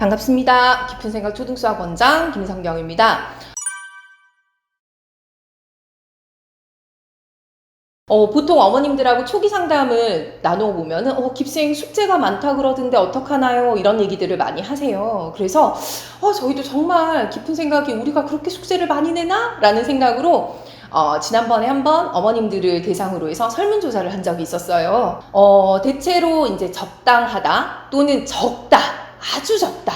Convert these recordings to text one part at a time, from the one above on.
반갑습니다. 깊은 생각 초등수학 원장 김성경입니다. 어, 보통 어머님들하고 초기 상담을 나누어 보면은, 어, 깁생 숙제가 많다 그러던데 어떡하나요? 이런 얘기들을 많이 하세요. 그래서, 어, 저희도 정말 깊은 생각이 우리가 그렇게 숙제를 많이 내나? 라는 생각으로, 어, 지난번에 한번 어머님들을 대상으로 해서 설문조사를 한 적이 있었어요. 어, 대체로 이제 적당하다 또는 적다, 아주 적다.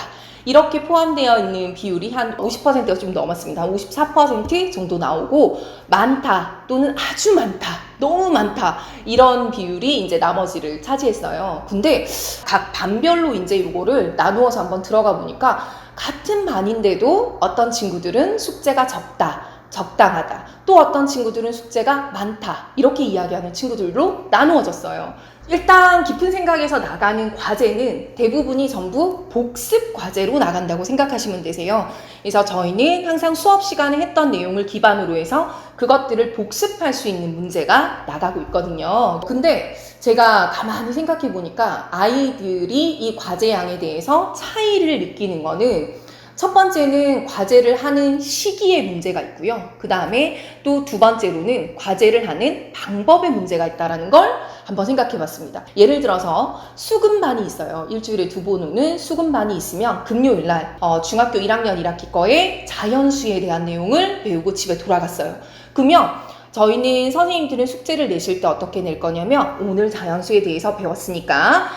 이렇게 포함되어 있는 비율이 한 50%가 좀 넘었습니다. 한 54% 정도 나오고 많다 또는 아주 많다, 너무 많다 이런 비율이 이제 나머지를 차지했어요. 근데 각 반별로 이제 이거를 나누어서 한번 들어가 보니까 같은 반인데도 어떤 친구들은 숙제가 적다. 적당하다. 또 어떤 친구들은 숙제가 많다. 이렇게 이야기하는 친구들로 나누어졌어요. 일단 깊은 생각에서 나가는 과제는 대부분이 전부 복습 과제로 나간다고 생각하시면 되세요. 그래서 저희는 항상 수업 시간에 했던 내용을 기반으로 해서 그것들을 복습할 수 있는 문제가 나가고 있거든요. 근데 제가 가만히 생각해 보니까 아이들이 이 과제 양에 대해서 차이를 느끼는 거는 첫 번째는 과제를 하는 시기에 문제가 있고요. 그 다음에 또 두 번째로는 과제를 하는 방법에 문제가 있다라는 걸 한번 생각해 봤습니다. 예를 들어서 수금반이 있어요. 일주일에 두 번 오는 수금반이 있으면 금요일 날 어, 중학교 1학년 1학기 거에 자연수에 대한 내용을 배우고 집에 돌아갔어요. 그러면 저희는 선생님들은 숙제를 내실 때 어떻게 낼 거냐면 오늘 자연수에 대해서 배웠으니까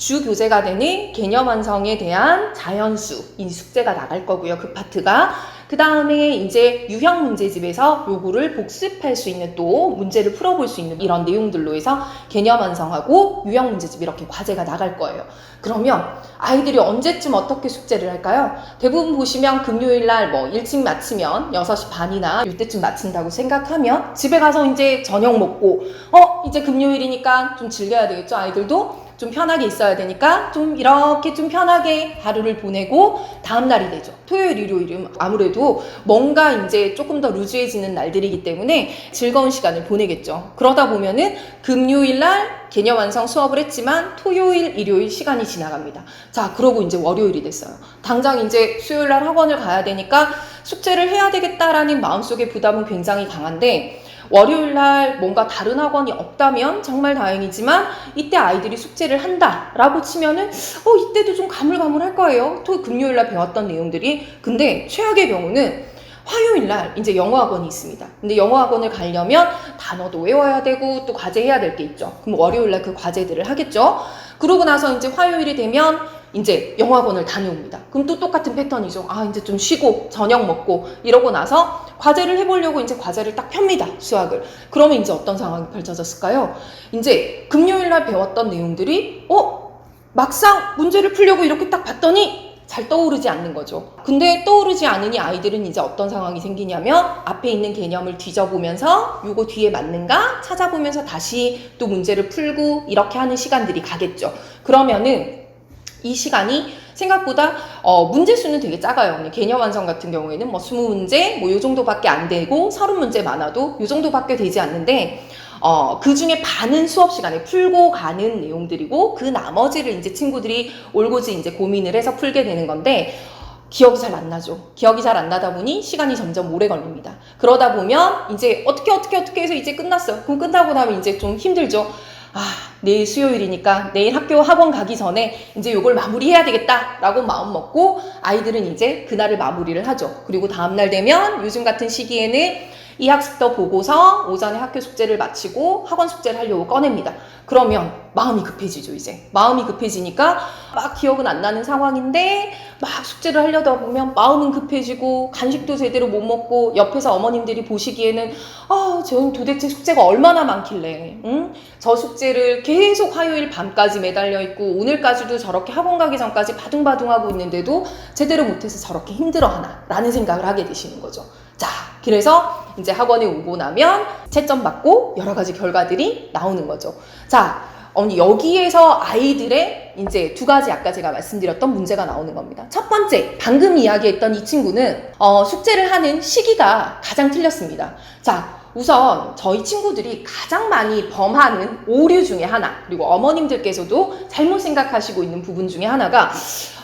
주 교재가 되는 개념 완성에 대한 자연수 이 숙제가 나갈 거고요. 그 파트가 그 다음에 이제 유형 문제집에서 요거를 복습할 수 있는 또 문제를 풀어볼 수 있는 이런 내용들로 해서 개념 완성하고 유형 문제집 이렇게 과제가 나갈 거예요. 그러면 아이들이 언제쯤 어떻게 숙제를 할까요? 대부분 보시면 금요일 날 뭐 일찍 마치면 6시 반이나 이때쯤 마친다고 생각하면 집에 가서 이제 저녁 먹고 어 이제 금요일이니까 좀 즐겨야 되겠죠 아이들도 좀 편하게 있어야 되니까 좀 이렇게 좀 편하게 하루를 보내고 다음 날이 되죠. 토요일, 일요일은 아무래도 뭔가 이제 조금 더 루즈해지는 날들이기 때문에 즐거운 시간을 보내겠죠. 그러다 보면은 금요일 날 개념 완성 수업을 했지만 토요일, 일요일 시간이 지나갑니다. 자, 그러고 이제 월요일이 됐어요. 당장 이제 수요일 날 학원을 가야 되니까 숙제를 해야 되겠다라는 마음속의 부담은 굉장히 강한데 월요일 날 뭔가 다른 학원이 없다면 정말 다행이지만 이때 아이들이 숙제를 한다라고 치면은 어 이때도 좀 가물가물할 거예요. 토 금요일 날 배웠던 내용들이 근데 최악의 경우는 화요일 날 이제 영어 학원이 있습니다. 근데 영어 학원을 가려면 단어도 외워야 되고 또 과제 해야 될 게 있죠. 그럼 월요일 날 그 과제들을 하겠죠. 그러고 나서 이제 화요일이 되면 이제 영어 학원을 다녀옵니다. 그럼 또 똑같은 패턴이죠. 아, 이제 좀 쉬고 저녁 먹고 이러고 나서 과제를 해보려고 이제 과제를 딱 펴니다. 수학을. 그러면 이제 어떤 상황이 펼쳐졌을까요? 이제 금요일 날 배웠던 내용들이 어? 막상 문제를 풀려고 이렇게 딱 봤더니 잘 떠오르지 않는 거죠. 근데 떠오르지 않으니 아이들은 이제 어떤 상황이 생기냐면 앞에 있는 개념을 뒤져보면서 요거 뒤에 맞는가 찾아보면서 다시 또 문제를 풀고 이렇게 하는 시간들이 가겠죠. 그러면은 이 시간이 생각보다 어, 문제 수는 되게 작아요. 개념 완성 같은 경우에는 뭐 20문제 뭐 요 정도밖에 안 되고 30문제 많아도 요 정도밖에 되지 않는데 어, 그 중에 반은 수업 시간에 풀고 가는 내용들이고 그 나머지를 이제 친구들이 올고지 이제 고민을 해서 풀게 되는 건데 기억이 잘 안 나죠. 기억이 잘 안 나다 보니 시간이 점점 오래 걸립니다. 그러다 보면 이제 어떻게 어떻게 어떻게 해서 이제 끝났어요. 그럼 끝나고 나면 이제 좀 힘들죠. 아, 내일 수요일이니까 내일 학교 학원 가기 전에 이제 요걸 마무리해야 되겠다라고 마음 먹고 아이들은 이제 그날을 마무리를 하죠. 그리고 다음날 되면 요즘 같은 시기에는 이 학습도 보고서 오전에 학교 숙제를 마치고 학원 숙제를 하려고 꺼냅니다. 그러면 마음이 급해지죠, 이제. 마음이 급해지니까 막 기억은 안 나는 상황인데 막 숙제를 하려다 보면 마음은 급해지고 간식도 제대로 못 먹고 옆에서 어머님들이 보시기에는 아, 저는 도대체 숙제가 얼마나 많길래, 응? 저 숙제를 계속 화요일 밤까지 매달려 있고 오늘까지도 저렇게 학원 가기 전까지 바둥바둥 하고 있는데도 제대로 못해서 저렇게 힘들어 하나 라는 생각을 하게 되시는 거죠. 자, 그래서 이제 학원에 오고 나면 채점 받고 여러 가지 결과들이 나오는 거죠. 자, 언니 여기에서 아이들의 이제 두 가지 아까 제가 말씀드렸던 문제가 나오는 겁니다. 첫 번째, 방금 이야기했던 이 친구는 어, 숙제를 하는 시기가 가장 틀렸습니다. 자, 우선 저희 친구들이 가장 많이 범하는 오류 중에 하나, 그리고 어머님들께서도 잘못 생각하시고 있는 부분 중에 하나가,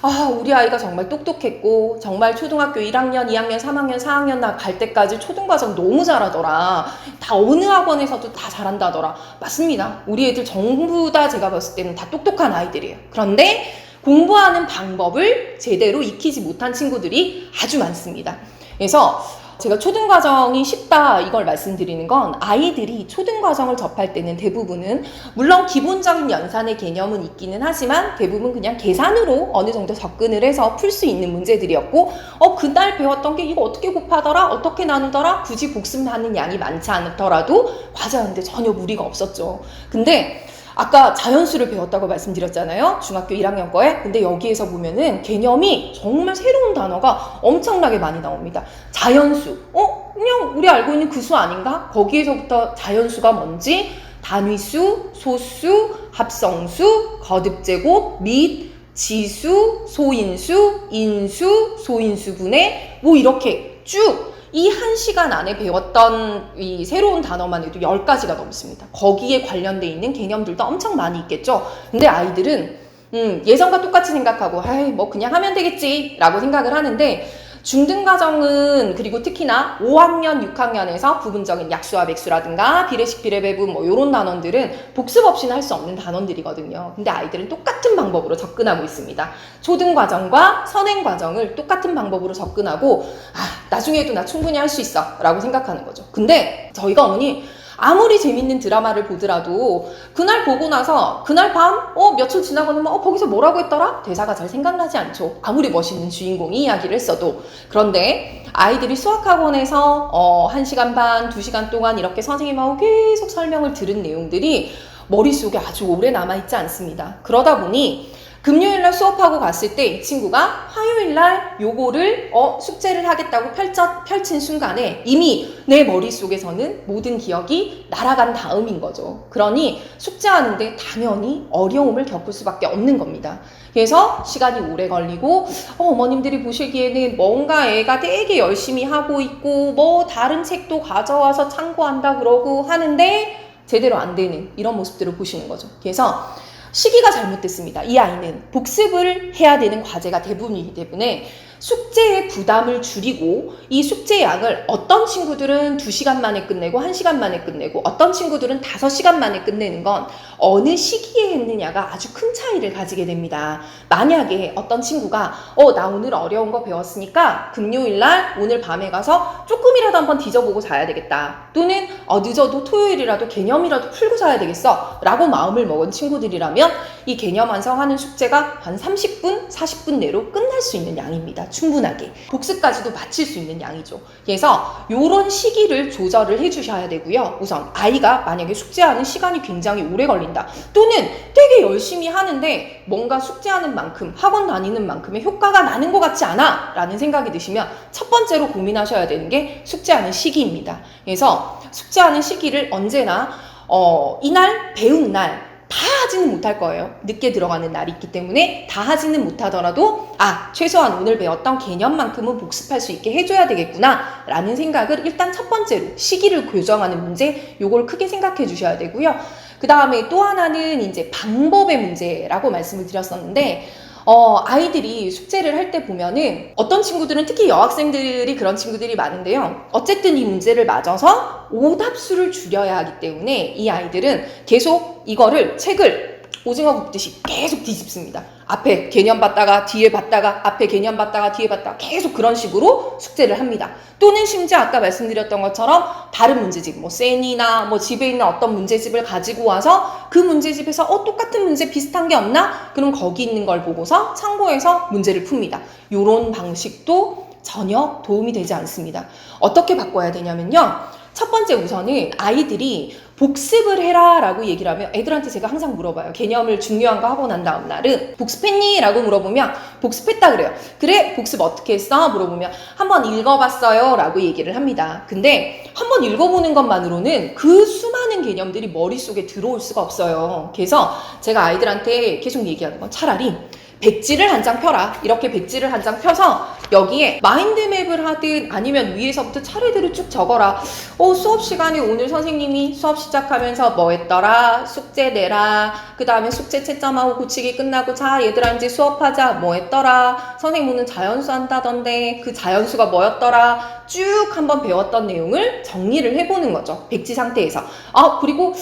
아, 우리 아이가 정말 똑똑했고, 정말 초등학교 1학년, 2학년, 3학년, 4학년 나 갈 때까지 초등과정 너무 잘하더라. 다 어느 학원에서도 다 잘한다더라. 맞습니다. 우리 애들 전부 다 제가 봤을 때는 다 똑똑한 아이들이에요. 그런데 공부하는 방법을 제대로 익히지 못한 친구들이 아주 많습니다. 그래서 제가 초등과정이 쉽다 이걸 말씀드리는 건 아이들이 초등과정을 접할 때는 대부분은 물론 기본적인 연산의 개념은 있기는 하지만 대부분 그냥 계산으로 어느 정도 접근을 해서 풀 수 있는 문제들이었고 어 그날 배웠던 게 이거 어떻게 곱하더라? 어떻게 나누더라? 굳이 복습하는 양이 많지 않더라도 과제하는데 전혀 무리가 없었죠. 근데 아까 자연수를 배웠다고 말씀드렸잖아요. 중학교 1학년 거에. 근데 여기에서 보면은 개념이 정말 새로운 단어가 엄청나게 많이 나옵니다. 자연수. 어? 그냥 우리 알고 있는 그 수 아닌가? 거기에서부터 자연수가 뭔지 단위수, 소수, 합성수, 거듭제곱, 및 지수, 소인수, 인수, 소인수분해 뭐 이렇게 쭉 이 한 시간 안에 배웠던 이 새로운 단어만 해도 10가지가 넘습니다. 거기에 관련돼 있는 개념들도 엄청 많이 있겠죠. 근데 아이들은 음, 예전과 똑같이 생각하고 에이 뭐 그냥 하면 되겠지 라고 생각을 하는데 중등과정은 그리고 특히나 5학년, 6학년에서 부분적인 약수와 맥수라든가 비례식, 비례배분 뭐 이런 단원들은 복습 없이는 할 수 없는 단원들이거든요. 근데 아이들은 똑같은 방법으로 접근하고 있습니다. 초등과정과 선행과정을 똑같은 방법으로 접근하고 아 나중에도 나 충분히 할 수 있어 라고 생각하는 거죠. 근데 저희가 어머니 아무리 재밌는 드라마를 보더라도 그날 보고 나서 그날 밤, 어, 며칠 지나고 나면 어, 거기서 뭐라고 했더라? 대사가 잘 생각나지 않죠. 아무리 멋있는 주인공이 이야기를 했어도. 그런데 아이들이 수학학원에서 어, 1시간 반, 2시간 동안 이렇게 선생님하고 계속 설명을 들은 내용들이 머릿속에 아주 오래 남아있지 않습니다. 그러다 보니 금요일 날 수업하고 갔을 때 이 친구가 화요일 날 요거를 어 숙제를 하겠다고 펼쳐, 펼친 순간에 이미 내 머릿속에서는 모든 기억이 날아간 다음인 거죠. 그러니 숙제하는데 당연히 어려움을 겪을 수밖에 없는 겁니다. 그래서 시간이 오래 걸리고 어, 어머님들이 보시기에는 뭔가 애가 되게 열심히 하고 있고 뭐 다른 책도 가져와서 참고한다 그러고 하는데 제대로 안 되는 이런 모습들을 보시는 거죠. 그래서 시기가 잘못됐습니다. 이 아이는 복습을 해야 되는 과제가 대부분이기 때문에 숙제의 부담을 줄이고 이 숙제 양을 어떤 친구들은 2시간 만에 끝내고 1시간 만에 끝내고 어떤 친구들은 5시간 만에 끝내는 건 어느 시기에 했느냐가 아주 큰 차이를 가지게 됩니다. 만약에 어떤 친구가 어, 나 오늘 어려운 거 배웠으니까 금요일 날 오늘 밤에 가서 조금이라도 한번 뒤져보고 자야 되겠다. 또는 어, 늦어도 토요일이라도 개념이라도 풀고 자야 되겠어. 라고 마음을 먹은 친구들이라면 이 개념 완성하는 숙제가 한 30분, 40분 내로 끝날 수 있는 양입 충분하게. 복습까지도 마칠 수 있는 양이죠. 그래서 이런 시기를 조절을 해주셔야 되고요. 우선 아이가 만약에 숙제하는 시간이 굉장히 오래 걸린다. 또는 되게 열심히 하는데 뭔가 숙제하는 만큼 학원 다니는 만큼의 효과가 나는 것 같지 않아 라는 생각이 드시면 첫 번째로 고민하셔야 되는 게 숙제하는 시기입니다. 그래서 숙제하는 시기를 언제나 어, 이날 배운 날 다 하지는 못할 거예요. 늦게 들어가는 날이 있기 때문에 다 하지는 못하더라도 아 최소한 오늘 배웠던 개념만큼은 복습할 수 있게 해줘야 되겠구나 라는 생각을 일단 첫 번째로 시기를 교정하는 문제 요걸 크게 생각해 주셔야 되고요. 그 다음에 또 하나는 이제 방법의 문제라고 말씀을 드렸었는데 어, 아이들이 숙제를 할 때 보면은 어떤 친구들은 특히 여학생들이 그런 친구들이 많은데요. 어쨌든 이 문제를 맞아서 오답수를 줄여야 하기 때문에 이 아이들은 계속 이거를 책을 오징어 굽듯이 계속 뒤집습니다. 앞에 개념 봤다가 뒤에 봤다가 앞에 개념 봤다가 뒤에 봤다가 계속 그런 식으로 숙제를 합니다. 또는 심지어 아까 말씀드렸던 것처럼 다른 문제집, 뭐 센이나 뭐 집에 있는 어떤 문제집을 가지고 와서 그 문제집에서 어 똑같은 문제 비슷한 게 없나? 그럼 거기 있는 걸 보고서 참고해서 문제를 풉니다. 요런 방식도 전혀 도움이 되지 않습니다. 어떻게 바꿔야 되냐면요. 첫 번째 우선은 아이들이 복습을 해라 라고 얘기를 하면 애들한테 제가 항상 물어봐요. 개념을 중요한 거 하고 난 다음 날은 복습했니? 라고 물어보면 복습했다 그래요. 그래? 복습 어떻게 했어? 물어보면 한번 읽어봤어요. 라고 얘기를 합니다. 근데 한번 읽어보는 것만으로는 그 수많은 개념들이 머릿속에 들어올 수가 없어요. 그래서 제가 아이들한테 계속 얘기하는 건 차라리 백지를 한 장 펴라. 이렇게 백지를 한 장 펴서 여기에 마인드맵을 하든 아니면 위에서부터 차례대로 쭉 적어라. 어, 수업 시간에 오늘 선생님이 수업 시작하면서 뭐 했더라? 숙제 내라. 그 다음에 숙제 채점하고 고치기 끝나고 자, 얘들아 이제 수업하자. 뭐 했더라? 선생님 오늘 자연수 한다던데 그 자연수가 뭐였더라? 쭉 한번 배웠던 내용을 정리를 해보는 거죠. 백지 상태에서. 아, 그리고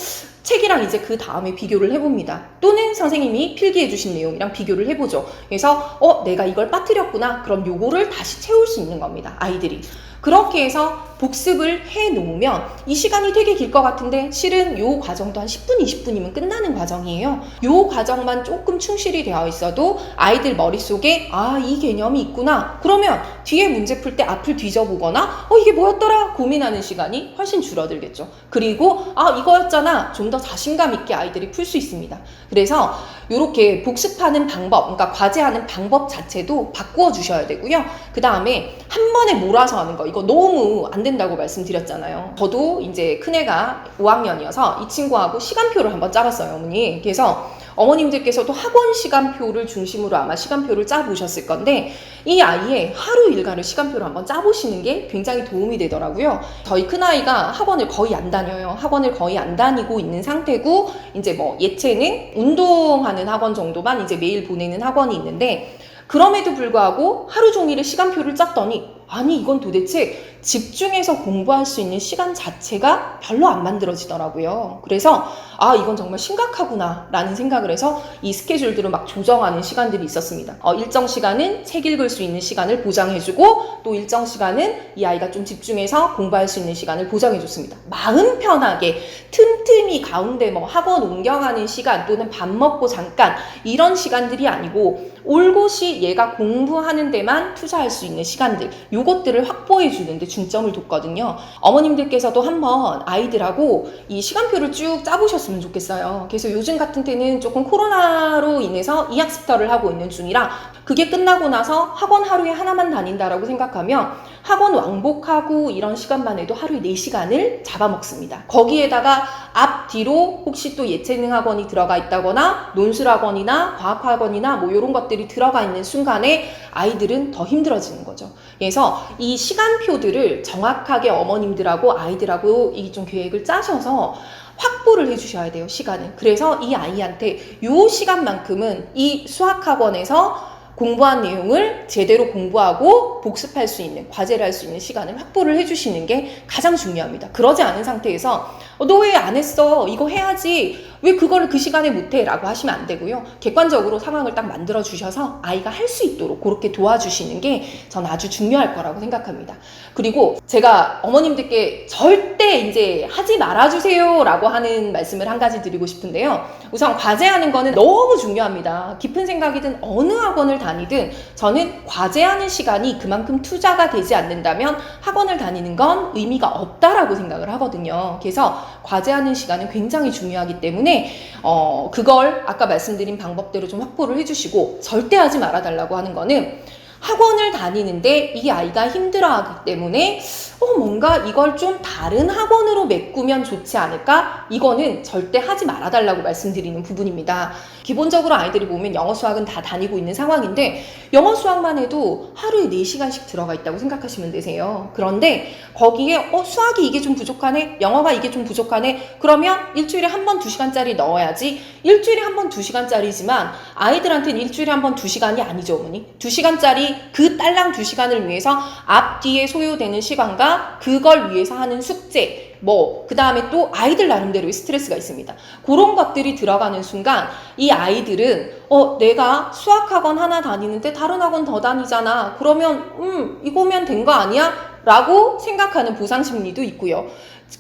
책이랑 이제 그 다음에 비교를 해봅니다. 또는 선생님이 필기해 주신 내용이랑 비교를 해보죠. 그래서 어 내가 이걸 빠뜨렸구나. 그럼 요거를 다시 채울 수 있는 겁니다. 아이들이. 그렇게 해서 복습을 해 놓으면 이 시간이 되게 길 것 같은데 실은 요 과정도 한 10분, 20분이면 끝나는 과정이에요. 요 과정만 조금 충실히 되어 있어도 아이들 머릿속에 아, 이 개념이 있구나. 그러면 뒤에 문제 풀 때 앞을 뒤져보거나 어, 이게 뭐였더라? 고민하는 시간이 훨씬 줄어들겠죠. 그리고 아, 이거였잖아. 좀 더 자신감 있게 아이들이 풀 수 있습니다. 그래서 이렇게 복습하는 방법, 그러니까 과제하는 방법 자체도 바꾸어 주셔야 되고요. 그 다음에 한 번에 몰아서 하는 거, 이거 너무 안 된다 고 말씀드렸잖아요. 저도 이제 큰애가 5학년이어서 이 친구하고 시간표를 한번 짜봤어요, 어머니. 그래서 어머님들께서도 학원 시간표를 중심으로 아마 시간표를 짜보셨을 건데 이 아이의 하루 일과를 시간표로 한번 짜보시는 게 굉장히 도움이 되더라고요. 저희 큰아이가 학원을 거의 안 다녀요. 학원을 거의 안 다니고 있는 상태고 이제 뭐 예체능, 운동하는 학원 정도만 이제 매일 보내는 학원이 있는데 그럼에도 불구하고 하루 종일의 시간표를 짰더니 아니 이건 도대체 집중해서 공부할 수 있는 시간 자체가 별로 안 만들어지더라고요. 그래서 아 이건 정말 심각하구나 라는 생각을 해서 이 스케줄들을 막 조정하는 시간들이 있었습니다. 어, 일정 시간은 책 읽을 수 있는 시간을 보장해주고 또 일정 시간은 이 아이가 좀 집중해서 공부할 수 있는 시간을 보장해줬습니다. 마음 편하게 틈틈이 가운데 뭐 학원 옮겨가는 시간 또는 밥 먹고 잠깐 이런 시간들이 아니고 올곧이 얘가 공부하는 데만 투자할 수 있는 시간들 요것들을 확보해 주는데 중점을 뒀거든요. 어머님들께서도 한번 아이들하고 이 시간표를 쭉 짜보셨으면 좋겠어요. 그래서 요즘 같은 때는 조금 코로나로 인해서 이학습터를 하고 있는 중이라 그게 끝나고 나서 학원 하루에 하나만 다닌다라고 생각하면 학원 왕복하고 이런 시간만 해도 하루에 4시간을 잡아먹습니다. 거기에다가 앞, 뒤로 혹시 또 예체능 학원이 들어가 있다거나 논술 학원이나 과학 학원이나 뭐 이런 것들이 들어가 있는 순간에 아이들은 더 힘들어지는 거죠. 그래서 이 시간표들을 정확하게 어머님들하고 아이들하고 이 좀 계획을 짜셔서 확보를 해주셔야 돼요, 시간을. 그래서 이 아이한테 요 시간만큼은 이 수학학원에서 공부한 내용을 제대로 공부하고 복습할 수 있는, 과제를 할 수 있는 시간을 확보를 해주시는 게 가장 중요합니다. 그러지 않은 상태에서 어, 너왜 안 했어? 이거 해야지. 왜 그거를 그 시간에 못해? 라고 하시면 안 되고요. 객관적으로 상황을 딱 만들어 주셔서 아이가 할 수 있도록 그렇게 도와주시는 게 전 아주 중요할 거라고 생각합니다. 그리고 제가 어머님들께 절대 이제 하지 말아주세요 라고 하는 말씀을 한 가지 드리고 싶은데요. 우선 과제하는 거는 너무 중요합니다. 깊은 생각이든 어느 학원을 다니든 저는 과제하는 시간이 그만큼 투자가 되지 않는다면 학원을 다니는 건 의미가 없다라고 생각을 하거든요. 그래서 과제하는 시간은 굉장히 중요하기 때문에 어, 그걸 아까 말씀드린 방법대로 좀 확보를 해주시고 절대 하지 말아달라고 하는 거는 학원을 다니는데 이 아이가 힘들어하기 때문에 어, 뭔가 이걸 좀 다른 학원으로 메꾸면 좋지 않을까? 이거는 절대 하지 말아달라고 말씀드리는 부분입니다. 기본적으로 아이들이 보면 영어 수학은 다 다니고 있는 상황인데 영어 수학만 해도 하루에 4시간씩 들어가 있다고 생각하시면 되세요. 그런데 거기에 어, 수학이 이게 좀 부족하네? 영어가 이게 좀 부족하네? 그러면 일주일에 한 번 2시간짜리 넣어야지 일주일에 한 번 2시간짜리지만 아이들한테는 일주일에 한 번 2시간이 아니죠, 어머니. 2시간짜리 그 딸랑 2시간을 위해서 앞뒤에 소요되는 시간과 그걸 위해서 하는 숙제, 뭐, 그 다음에 또 아이들 나름대로의 스트레스가 있습니다. 그런 것들이 들어가는 순간 이 아이들은, 어, 내가 수학학원 하나 다니는데 다른 학원 더 다니잖아. 그러면, 음, 이거면 된 거 아니야? 라고 생각하는 보상 심리도 있고요.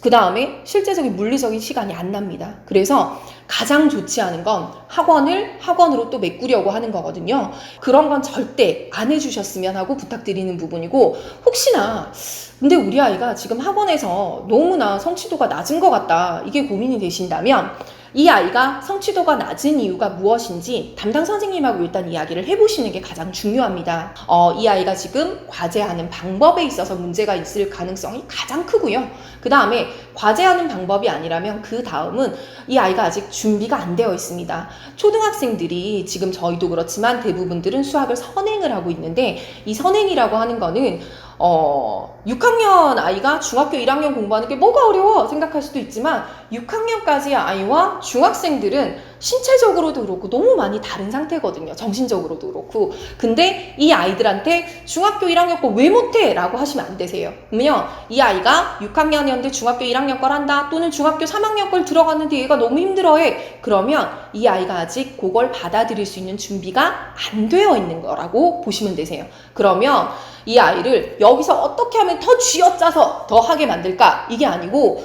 그 다음에 실제적인 물리적인 시간이 안 납니다. 그래서 가장 좋지 않은 건 학원을 학원으로 또 메꾸려고 하는 거거든요. 그런 건 절대 안 해주셨으면 하고 부탁드리는 부분이고, 혹시나, 근데 우리 아이가 지금 학원에서 너무나 성취도가 낮은 것 같다. 이게 고민이 되신다면, 이 아이가 성취도가 낮은 이유가 무엇인지 담당 선생님하고 일단 이야기를 해보시는 게 가장 중요합니다. 어, 이 아이가 지금 과제하는 방법에 있어서 문제가 있을 가능성이 가장 크고요. 그 다음에 과제하는 방법이 아니라면 그 다음은 이 아이가 아직 준비가 안 되어 있습니다. 초등학생들이 지금 저희도 그렇지만 대부분들은 수학을 선행을 하고 있는데 이 선행이라고 하는 거는 어, 6학년 아이가 중학교 1학년 공부하는 게 뭐가 어려워 생각할 수도 있지만 6학년까지의 아이와 중학생들은 신체적으로도 그렇고 너무 많이 다른 상태거든요. 정신적으로도 그렇고. 근데 이 아이들한테 중학교 1학년 거 왜 못해? 라고 하시면 안 되세요. 왜냐면 이 아이가 6학년이었는데 중학교 1학년 걸 한다 또는 중학교 3학년 걸 들어갔는데 얘가 너무 힘들어해. 그러면 이 아이가 아직 그걸 받아들일 수 있는 준비가 안 되어 있는 거라고 보시면 되세요. 그러면 이 아이를 여기서 어떻게 하면 더 쥐어짜서 더 하게 만들까? 이게 아니고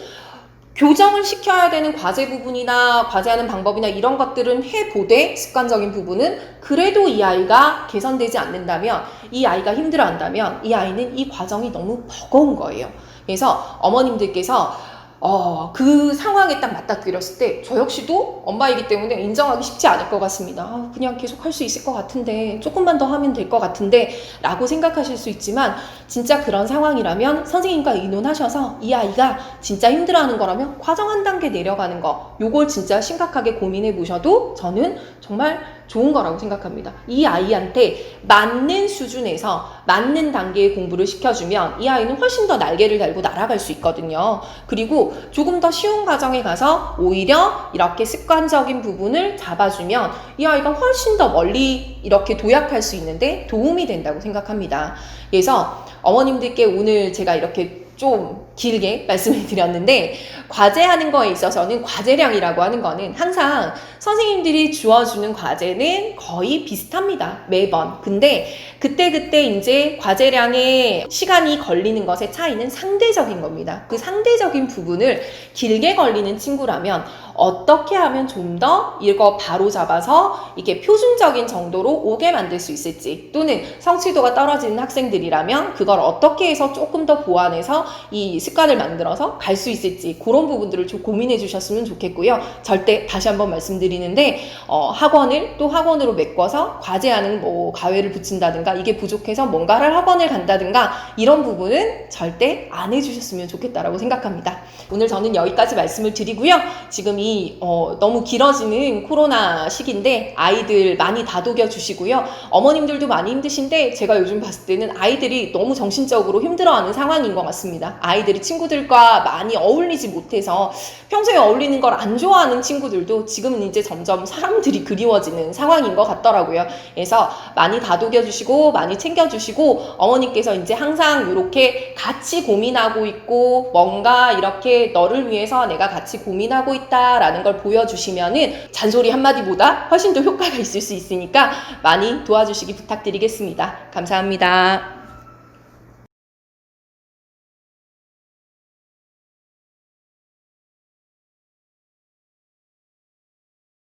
교정을 시켜야 되는 과제 부분이나 과제하는 방법이나 이런 것들은 해보되 습관적인 부분은 그래도 이 아이가 개선되지 않는다면 이 아이가 힘들어 한다면 이 아이는 이 과정이 너무 버거운 거예요. 그래서 어머님들께서 어, 그 상황에 딱 맞닥뜨렸을 때 저 역시도 엄마이기 때문에 인정하기 쉽지 않을 것 같습니다. 아, 그냥 계속 할 수 있을 것 같은데 조금만 더 하면 될 것 같은데 라고 생각하실 수 있지만 진짜 그런 상황이라면 선생님과 의논하셔서 이 아이가 진짜 힘들어하는 거라면 과정 한 단계 내려가는 거 요걸 진짜 심각하게 고민해 보셔도 저는 정말 좋은 거라고 생각합니다. 이 아이한테 맞는 수준에서 맞는 단계의 공부를 시켜주면 이 아이는 훨씬 더 날개를 달고 날아갈 수 있거든요. 그리고 조금 더 쉬운 과정에 가서 오히려 이렇게 습관적인 부분을 잡아주면 이 아이가 훨씬 더 멀리 이렇게 도약할 수 있는데 도움이 된다고 생각합니다. 그래서 어머님들께 오늘 제가 이렇게 좀 길게 말씀을 드렸는데 과제하는 거에 있어서는 과제량이라고 하는 거는 항상 선생님들이 주어주는 과제는 거의 비슷합니다. 매번. 근데 그때그때 이제 과제량의 시간이 걸리는 것의 차이는 상대적인 겁니다. 그 상대적인 부분을 길게 걸리는 친구라면 어떻게 하면 좀 더 이거 바로 잡아서 이게 표준적인 정도로 오게 만들 수 있을지 또는 성취도가 떨어지는 학생들이라면 그걸 어떻게 해서 조금 더 보완해서 이 습관을 만들어서 갈 수 있을지 그런 부분들을 좀 고민해 주셨으면 좋겠고요. 절대 다시 한번 말씀드리는데 어, 학원을 또 학원으로 메꿔서 과제하는 뭐 가외를 붙인다든가 이게 부족해서 뭔가를 학원을 간다든가 이런 부분은 절대 안 해주셨으면 좋겠다라고 생각합니다. 오늘 저는 여기까지 말씀을 드리고요. 지금 이 어, 너무 길어지는 코로나 시기인데 아이들 많이 다독여 주시고요. 어머님들도 많이 힘드신데 제가 요즘 봤을 때는 아이들이 너무 정신적으로 힘들어하는 상황인 것 같습니다. 아이들이 친구들과 많이 어울리지 못해서 평소에 어울리는 걸 안 좋아하는 친구들도 지금은 이제 점점 사람들이 그리워지는 상황인 것 같더라고요. 그래서 많이 다독여 주시고 많이 챙겨 주시고 어머니께서 이제 항상 이렇게 같이 고민하고 있고 뭔가 이렇게 너를 위해서 내가 같이 고민하고 있다라는 걸 보여주시면은 잔소리 한마디보다 훨씬 더 효과가 있을 수 있으니까 많이 도와주시기 부탁드리겠습니다. 감사합니다.